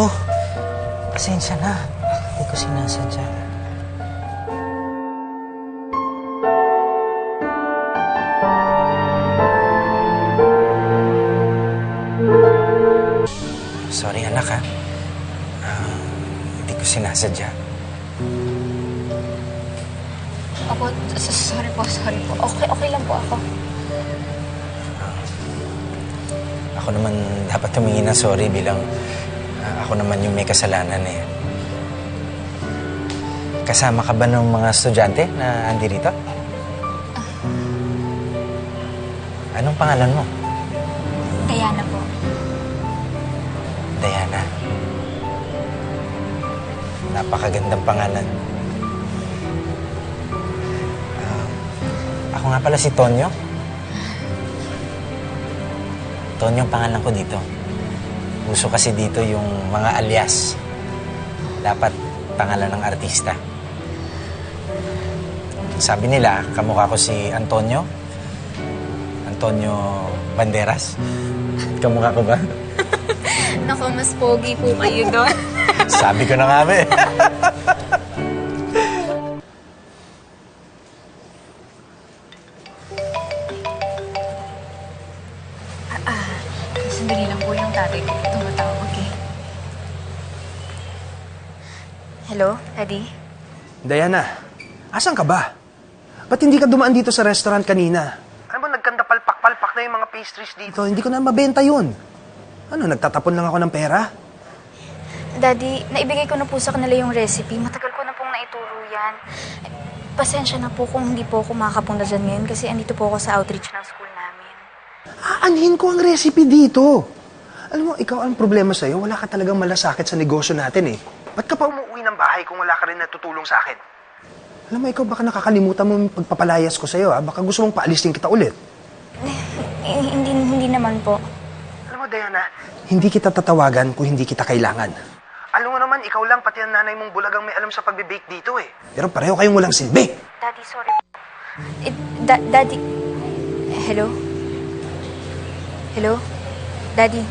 Nako, pasensya na. Hindi ko sinasadya. Sorry anak ha. Ah, hindi ko sinasadya. S- sorry po, sorry po. Okay, okay lang po ako. Ako naman dapat humingi ng sorry bilang ako naman yung may kasalanan eh. Kasama ka ba ng mga estudyante na andi rito? Anong pangalan mo? Diana po. Diana. Napakagandang pangalan. Ah, ako nga pala si Tonyo. Tonyo ang pangalan ko dito. Uso kasi dito yung mga alias. Dapat pangalan ng artista. Sabi nila, kamukha ko si Antonio. Antonio Banderas. Kamukha ko ba? Naku, mas pogi po kayo doon. Sabi ko na nga ba eh. Sandali lang po yung tatay ko. Tumatawag eh. Hello, Daddy? Diana, asan ka ba? Ba't hindi ka dumaan dito sa restaurant kanina? Ano ba, nagkanda palpak-palpak na yung mga pastries dito. Hindi ko na mabenta yun. Ano, nagtatapon lang ako ng pera? Daddy, naibigay ko na po sa kanila yung recipe. Matagal ko na pong naituro yan. Pasensya na po kung hindi po ako makakapunta dyan ngayon kasi andito po ako sa outreach ng school namin. Aanhin ko ang recipe dito. Alam mo, ikaw ang problema sa'yo. Wala ka talagang malasakit sa negosyo natin eh. Ba't ka pa umuwi ng bahay kung wala ka rin natutulong sa akin? Alam mo, ikaw baka nakakalimutan mo yung pagpapalayas ko sa'yo ha. Baka gusto mong paalisin kita ulit. Eh, hindi, hindi naman po. Alam mo, Diana, hindi kita tatawagan kung hindi kita kailangan. Alam mo naman, ikaw lang, pati ang nanay mong bulagang may alam sa pagbe-bake dito eh. Pero pareho kayong walang silbi. Daddy, sorry. Eh, da- Daddy... Hello? Hello? Daddy?